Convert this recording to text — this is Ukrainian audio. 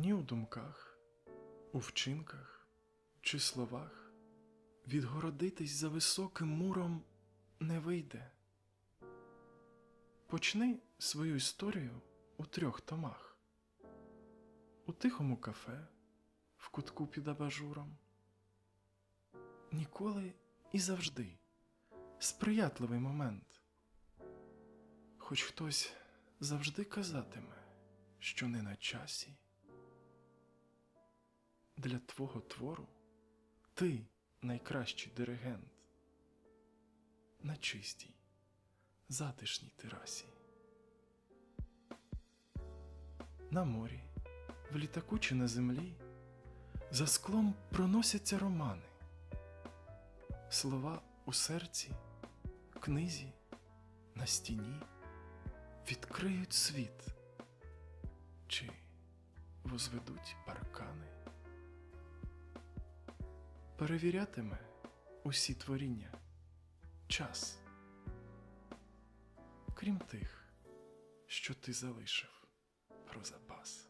ні у думках, у вчинках чи словах відгородитись за високим муром не вийде. Почни свою історію у трьох томах. У тихому кафе, в кутку під абажуром. Ніколи і завжди сприятливий момент. Хоч хтось завжди казатиме, що не на часі. Для твого твору ти найкращий диригент на чистій, затишній терасі. На морі, в літаку чи на землі, за склом проносяться романи, слова у серці, книзі, на стіні відкриють світ чи возведуть паркани. Перевірятиме усі творіння час, крім тих, що ти залишив про запас.